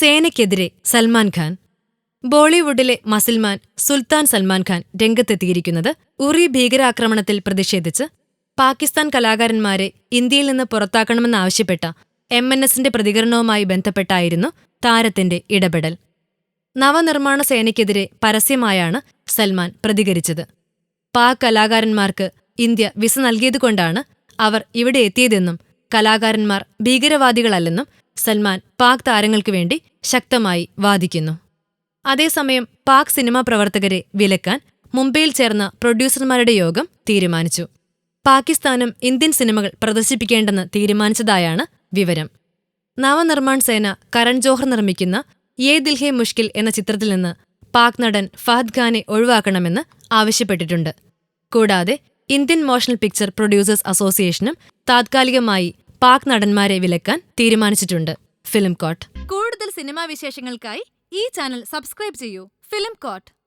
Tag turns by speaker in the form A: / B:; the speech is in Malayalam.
A: സേനയ്ക്കെതിരെ സൽമാൻ ഖാൻ. ബോളിവുഡിലെ മസിൽമാൻ സുൽത്താൻ സൽമാൻ ഖാൻ രംഗത്തെത്തിയിരിക്കുന്നത് ഉറി ഭീകരാക്രമണത്തിൽ പ്രതിഷേധിച്ച് പാകിസ്ഥാൻ കലാകാരന്മാരെ ഇന്ത്യയിൽ നിന്ന് പുറത്താക്കണമെന്നാവശ്യപ്പെട്ട എം എൻ എസിന്റെ പ്രതികരണവുമായി ബന്ധപ്പെട്ടായിരുന്നു താരത്തിന്റെ ഇടപെടൽ. നവനിർമ്മാണ സേനയ്ക്കെതിരെ പരസ്യമായാണ് സൽമാൻ പ്രതികരിച്ചത്. പാക് കലാകാരന്മാർക്ക് ഇന്ത്യ വിസ നൽകിയതുകൊണ്ടാണ് അവർ ഇവിടെ എത്തിയതെന്നും കലാകാരന്മാർ ഭീകരവാദികളല്ലെന്നും സൽമാൻ പാക് താരങ്ങൾക്ക് വേണ്ടി ശക്തമായി വാദിക്കുന്നു. അതേസമയം പാക് സിനിമാ പ്രവർത്തകരെ വിലക്കാൻ മുംബൈയിൽ ചേർന്ന പ്രൊഡ്യൂസർമാരുടെ യോഗം തീരുമാനിച്ചു. പാകിസ്ഥാനും ഇന്ത്യൻ സിനിമകൾ പ്രദർശിപ്പിക്കേണ്ടെന്ന് തീരുമാനിച്ചതായാണ് വിവരം. നവനിർമ്മാൺ സേന കരൺ ജോഹർ നിർമ്മിക്കുന്ന യേ ദിൽഹെ മുഷ്കിൽ എന്ന ചിത്രത്തിൽ നിന്ന് പാക് നടൻ ഫഹദ് ഖാനെ ഒഴിവാക്കണമെന്ന് ആവശ്യപ്പെട്ടിട്ടുണ്ട്. കൂടാതെ ഇന്ത്യൻ മോഷണൽ പിക്ചർ പ്രൊഡ്യൂസേഴ്സ് അസോസിയേഷനും താത്കാലികമായി പാക് നടന്മാരെ വിലക്കാൻ തീരുമാനിച്ചിട്ടുണ്ട്. ഫിലിം കോട്ട്. കൂടുതൽ സിനിമാ വിശേഷങ്ങൾക്കായി ഈ ചാനൽ സബ്സ്ക്രൈബ് ചെയ്യൂ. Film coat.